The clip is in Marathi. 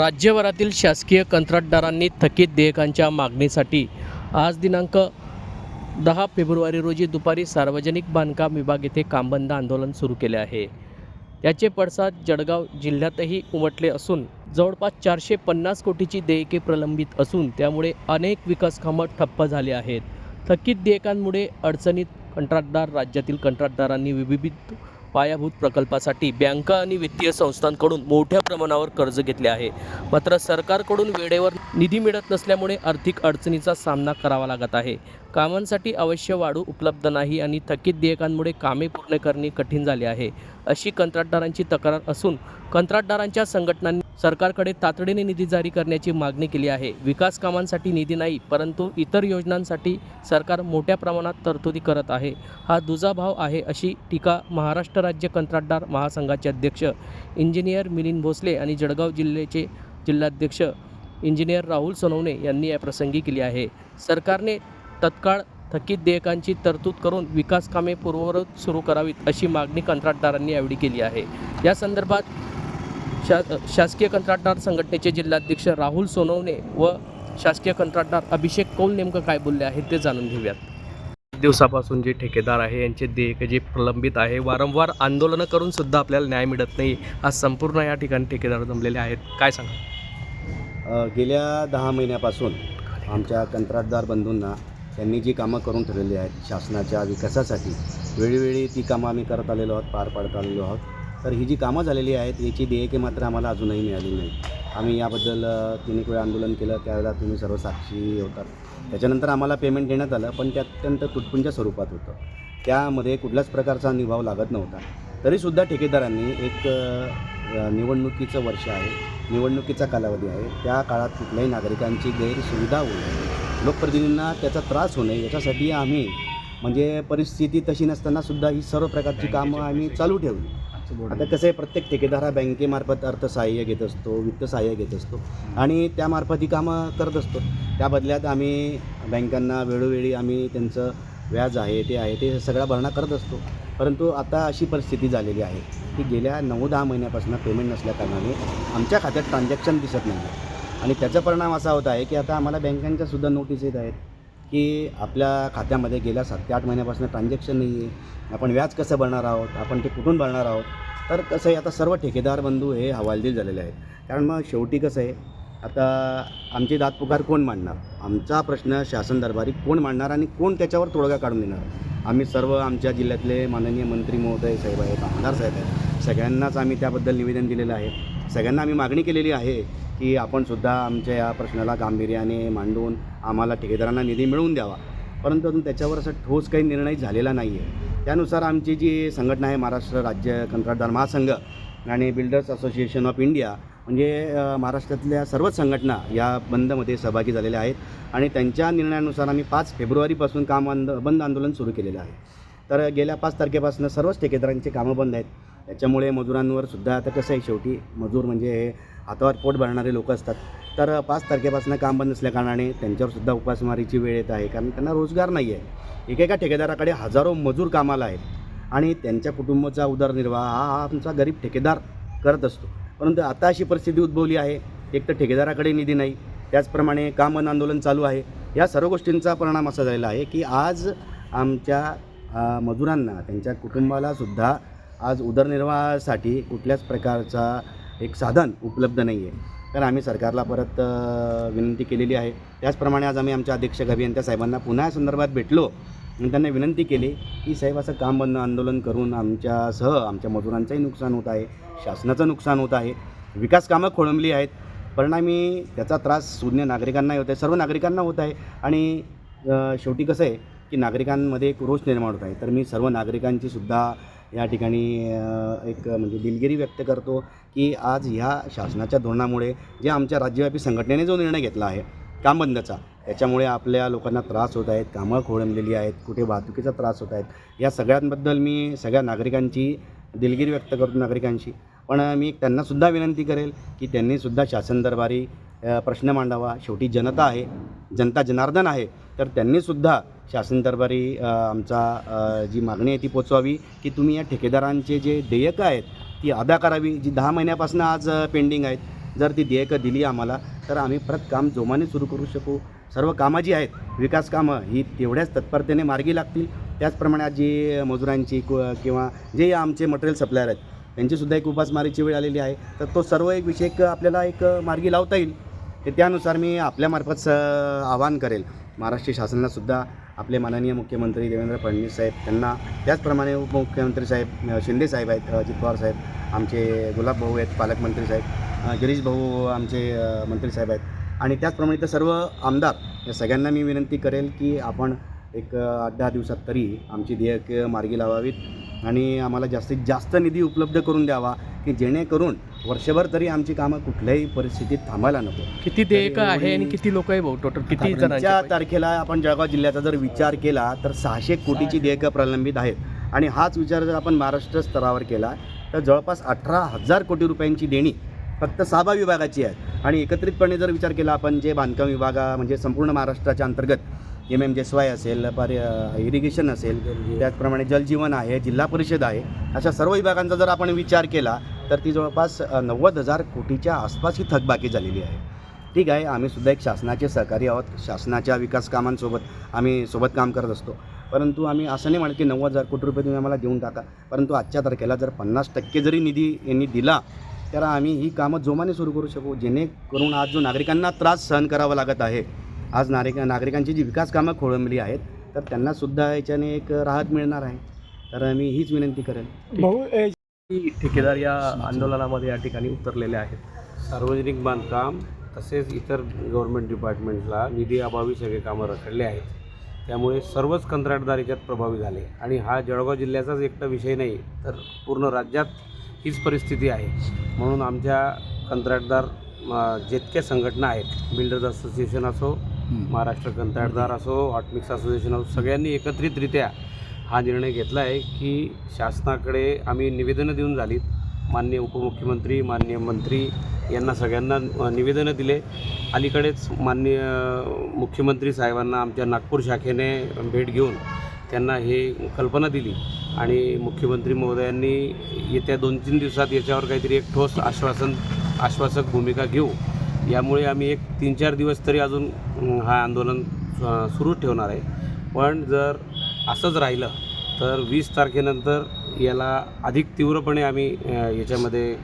राज्यभरातील शासकीय कंत्राटदारांनी थकीत देयकांच्या मागणीसाठी आज दिनांक दहा फेब्रुवारी रोजी दुपारी सार्वजनिक बांधकाम विभाग येथे कामबंद आंदोलन सुरू केले आहे. याचे पडसाद जळगाव जिल्ह्यातही उमटले असून जवळपास चारशे पन्नास कोटीची देयके प्रलंबित असून त्यामुळे अनेक विकासकामं ठप्प झाली आहेत. थकीत देयकांमुळे अडचणीत कंत्राटदार राज्यातील कंत्राटदारांनी विविध पायाभूत प्रकल्पासाठी बँका आणि वित्तीय संस्थांकडून मोठ्या प्रमाणावर कर्ज घेतले आहे. मात्र सरकारकडून वेळेवर निधी मिळत नसल्यामुळे आर्थिक अडचणीचा सामना करावा लागत आहे. कामांसाठी अवश्य वाढू उपलब्ध नाही आणि थकीत देयकांमुळे कामे पूर्ण करणे कठीण झाले आहे. अशी कंत्राटदारांची तक्रार असून कंत्राटदारांच्या संघटनांनी सरकारकडे तातडीने निधी जारी करण्याची मागणी केली आहे. विकास कामांसाठी निधी नाही परंतु इतर योजनांसाठी सरकार मोठ्या प्रमाणात तरतुदी करत आहे. हा दुजाभाव आहे अशी टीका महाराष्ट्र राज्य कंत्राटदार महासंघाचे अध्यक्ष इंजिनियर मिलिंद भोसले आणि जळगाव जिल्ह्याचे जिल्हाध्यक्ष इंजिनियर राहुल सोनवणे यांनी या प्रसंगी केली आहे. सरकारने तत्काळ थकीत देयकांची तरतूद करून विकास कामे पूर्ववत सुरू करावीत अशी मागणी कंत्राटदारांनी यावेळी केली आहे. या संदर्भात शा शासकीय कंत्राटदार संघटनेचे जिल्हाध्यक्ष राहुल सोनवणे व शासकीय कंत्राटदार अभिषेक कौल नेमकं काय बोलले आहेत ते जाणून घेऊयात. दिवसापासून जे ठेकेदार आहे यांचे देयक जे प्रलंबित आहे वारंवार आंदोलनं करून सुद्धा आपल्याला न्याय मिळत नाही आज संपूर्ण या ठिकाणी ठेकेदार जमलेले आहेत. काय सांगा गेल्या दहा महिन्यापासून आमच्या कंत्राटदार बंधूंना त्यांनी जी कामं करून ठेवलेली आहेत शासनाच्या विकासासाठी वेळोवेळी ती कामं आम्ही करत आलेलो आहोत पार पाडत आलेलो आहोत. तर ही जी कामं झालेली आहेत याची देयके मात्र आम्हाला अजूनही मिळाली नाही आम्ही याबद्दल तिन्ही एक वेळा आंदोलन केलं त्यावेळेला तुम्ही सर्व साक्षी होतात. त्याच्यानंतर आम्हाला पेमेंट देण्यात आलं पण ते अत्यंत तुटपुंच्या स्वरूपात होतं. त्यामध्ये कुठल्याच प्रकारचा निभाव लागत नव्हता. तरीसुद्धा ठेकेदारांनी एक निवडणुकीचं वर्ष आहे निवडणुकीचा कालावधी आहे. त्या काळात कुठल्याही नागरिकांची गैरसुविधा होऊ नये. लोकप्रतिनिधींना त्याचा त्रास होऊ नये याच्यासाठी आम्ही म्हणजे परिस्थिती तशी नसतानासुद्धा ही सर्व प्रकारची कामं आम्ही चालू ठेवली. आता कसं आहे प्रत्येक ठेकेदार हा बँकेमार्फत अर्थसहाय्य घेत असतो वित्त सहाय्य घेत असतो. आणि त्यामार्फत ही कामं करत असतो. त्या बदल्यात आम्ही बँकांना वेळोवेळी आम्ही त्यांचं व्याज आहे ते आहे ते सगळा भरणा करत असतो. परंतु आता अशी परिस्थिती झालेली आहे की गेल्या नऊ दहा महिन्यापासून पेमेंट नसल्याकारणाने आमच्या खात्यात ट्रान्झॅक्शन दिसत नाही आणि त्याचा परिणाम असा होत आहे की आता आम्हाला बँकांच्या सुद्धा नोटीस येत आहेत. की आपल्या खात्यामध्ये गेल्या सात ते आठ महिन्यापासून ट्रान्झॅक्शन नाही आहे. आपण व्याज कसं भरणार आहोत? आपण ते कुठून भरणार आहोत? तर कसं आहे आता सर्व ठेकेदार बंधू हे हवालदिल झालेले आहेत. कारण मग शेवटी कसं आहे आता आमची दात पुकार कोण मांडणार? आमचा प्रश्न शासन दरबारी कोण मांडणार आणि कोण त्याच्यावर तोडगा काढून देणार? आम्ही सर्व आमच्या जिल्ह्यातले माननीय मंत्री महोदय साहेब आहेत आमदार साहेब आहेत. सगळ्यांनाच आम्ही त्याबद्दल निवेदन दिलेलं आहे. सगळ्यांना आम्ही मागणी केलेली आहे की आपणसुद्धा आमच्या या प्रश्नाला गांभीर्याने मांडून आम्हाला ठेकेदारांना निधी मिळवून द्यावा. परंतु अजून त्याच्यावर असं ठोस काही निर्णय झालेला नाही आहे त्यानुसार आमची जी संघटना आहे महाराष्ट्र राज्य कंत्राटदार महासंघ आणि बिल्डर्स असोसिएशन ऑफ इंडिया म्हणजे महाराष्ट्रातल्या सर्वच संघटना या बंदमध्ये सहभागी झालेल्या आहेत आणि त्यांच्या निर्णयानुसार आम्ही पाच फेब्रुवारीपासून काम आंद बंद आंदोलन सुरू केलेलं आहे. तर गेल्या पाच तारखेपासून सर्वच ठेकेदारांचे कामं बंद आहेत. त्याच्यामुळे मजुरांवर सुद्धा आता कसं आहे शेवटी मजूर म्हणजे हे हातावर पोट भरणारे लोक असतात. तर पाच तारखेपासून काम बंद असल्याकारणाने त्यांच्यावरसुद्धा उपासमारीची वेळ येत आहे. कारण त्यांना रोजगार नाही आहे. एकेका ठेकेदाराकडे हजारो मजूर कामाला आहेत. आणि त्यांच्या कुटुंबाचा उदरनिर्वाह हा हा आमचा गरीब ठेकेदार करत असतो. परंतु आता अशी परिस्थिती उद्भवली आहे. एक तर ठेकेदाराकडे निधी नाही. त्याचप्रमाणे काम बंद आंदोलन चालू आहे. या सर्व गोष्टींचा परिणाम असा झालेला आहे की आज आमच्या मजुरांना त्यांच्या कुटुंबालासुद्धा आज उदरनिर्वाहासाठी कुठल्याच प्रकारचा एक साधन उपलब्ध नाही आहे. तर आम्ही सरकारला परत विनंती केलेली आहे. त्याचप्रमाणे आज आम्ही आमच्या अध्यक्ष अभियंत्या साहेबांना पुन्हा या संदर्भात भेटलो आणि त्यांना विनंती केली की साहेब असं काम बंद आंदोलन करून आमच्यासह आमच्या मजुरांचंही नुकसान होत आहे शासनाचं नुकसान होत आहे विकास कामं खोळंबली आहेत. परिणामी त्याचा त्रास शून्य नागरिकांनाही होत आहे सर्व नागरिकांना होत आहे. आणि शेवटी कसं आहे की नागरिकांमध्ये एक रोष निर्माण होत आहे. तर मी सर्व नागरिकांची सुद्धा या ठिकाणी एक म्हणजे दिलगिरी व्यक्त करतो की आज ह्या शासनाच्या धोरणामुळे जे आमच्या राज्यव्यापी संघटनेने जो निर्णय घेतला आहे काम बंदचा त्याच्यामुळे आपल्या लोकांना त्रास होत आहेत कामं खोळंबलेली आहेत कुठे वाहतुकीचा त्रास होत आहेत या सगळ्यांबद्दल मी सगळ्या नागरिकांची दिलगिरी व्यक्त करतो नागरिकांशी. पण मी त्यांनासुद्धा विनंती करेल की त्यांनीसुद्धा शासन दरबारी प्रश्न मांडावा. शेवटी जनता आहे जनता जनार्दन आहे तर त्यांनीसुद्धा शासन दरबारी आमचा जी मागणी आहे ती पोचवावी की तुम्ही या ठेकेदारांचे जे देयकं आहेत ती अदा करावी. जी दहा महिन्यापासून आज पेंडिंग आहेत जर ती देयकं दिली आम्हाला तर आम्ही परत काम जोमाने सुरू करू शकू. सर्व कामं जी आहेत विकास कामं ही तेवढ्याच तत्परतेने मार्गी लागतील. त्याचप्रमाणे आज जी मजुरांची किंवा जे आमचे मटेरियल सप्लायर आहेत त्यांचीसुद्धा एक उपासमारीची वेळ आलेली आहे. तर तो सर्व एक विषय आपल्याला एक मार्गी लावता येईल. ते त्यानुसार मी आपल्यामार्फत स आवाहन करेल. महाराष्ट्र शासनालासुद्धा आपले माननीय मुख्यमंत्री देवेंद्र फडणवीस साहेब त्यांना त्याचप्रमाणे उपमुख्यमंत्री साहेब शिंदे साहेब आहेत अजित पवार साहेब आमचे गुलाब भाऊ आहेत पालकमंत्री साहेब गिरीश भाऊ आमचे मंत्री साहेब आहेत. आणि त्याचप्रमाणे इथं सर्व आमदार या सगळ्यांना मी विनंती करेल की आपण एक आठ दहा दिवसात तरी आमची देयक मार्गी लावावीत आणि आम्हाला जास्तीत जास्त निधी उपलब्ध करून द्यावा की जेणेकरून वर्षभर तरी आमची कामं कुठल्याही परिस्थितीत थांबायला नको. किती देयक आहे आणि किती लोक आहे भाऊ? टोटल किती जणांच्या तारखेला आपण जळगाव जिल्ह्याचा जर विचार केला तर सहाशे कोटीची देयकं प्रलंबित आहेत. आणि हाच विचार जर आपण महाराष्ट्र स्तरावर केला तर जवळपास अठरा हजार कोटी रुपयांची देणी फक्त साबा विभागाची आहे आणि एकत्रितपणे जर विचार केला आपण जे बांधकाम विभागा म्हणजे संपूर्ण महाराष्ट्राच्या अंतर्गत एम एम जे वाय असेल पर इरिगेशन असेल त्याचप्रमाणे जलजीवन आहे जिल्हा परिषद आहे अशा सर्व विभागांचा जर आपण विचार केला तर ती जवळपास नव्वद हजार कोटीच्या आसपास ही थकबाकी झालेली आहे. ठीक आहे आम्ही सुद्धा एक शासनाचे सहकारी आहोत. शासनाच्या विकास कामांसोबत आम्ही सोबत काम करत असतो. परंतु आम्ही असं नाही म्हणत की नव्वद हजार कोटी रुपये तुम्ही आम्हाला देऊन टाका. परंतु आजच्या तारखेला जर पन्नास टक्के जरी निधी यांनी दिला तर आम्ही ही कामं जोमाने सुरू करू शकू जेणेकरून आज जो नागरिकांना त्रास सहन करावा लागत आहे आज नागरिक नागरिकांची जी विकास कामं खोळंबली आहेत तर त्यांनासुद्धा याच्याने एक राहत मिळणार आहे. तर मी हीच विनंती करेन. भाऊ ठेकेदार या आंदोलनामध्ये या ठिकाणी उतरलेले आहेत? सार्वजनिक बांधकाम तसेच इतर गव्हर्मेंट डिपार्टमेंटला निधी अभावी सगळे कामं रखडले आहेत. त्यामुळे सर्वच कंत्राटदार याच्यात प्रभावी झाले. आणि हा जळगाव जिल्ह्याचाच एकटा विषय नाही तर पूर्ण राज्यात हीच परिस्थिती आहे. म्हणून आमच्या कंत्राटदार जितक्या संघटना आहेत बिल्डर्स असोसिएशन असो महाराष्ट्र कंत्राटदार असो हॉटमिक्स असोसिएशन असो सगळ्यांनी एकत्रितरित्या हा निर्णय घेतला आहे की शासनाकडे आम्ही निवेदनं देऊन झालीत. माननीय उपमुख्यमंत्री मान्य मंत्री यांना सगळ्यांना निवेदनं दिले. अलीकडेच माननीय मुख्यमंत्री साहेबांना आमच्या नागपूर शाखेने भेट घेऊन त्यांना हे कल्पना दिली. आणि मुख्यमंत्री महोदयांनी येत्या दोन तीन दिवसात याच्यावर काहीतरी एक ठोस आश्वासन आश्वासक भूमिका घेऊ. यामुळे आम्ही एक तीन चार दिवस तरी अजून हा आंदोलन सुरू सुरूच ठेवणार आहे. पण जर असंच राहिलं तर वीस तारखेनंतर याला अधिक तीव्रपणे आम्ही याच्यामध्ये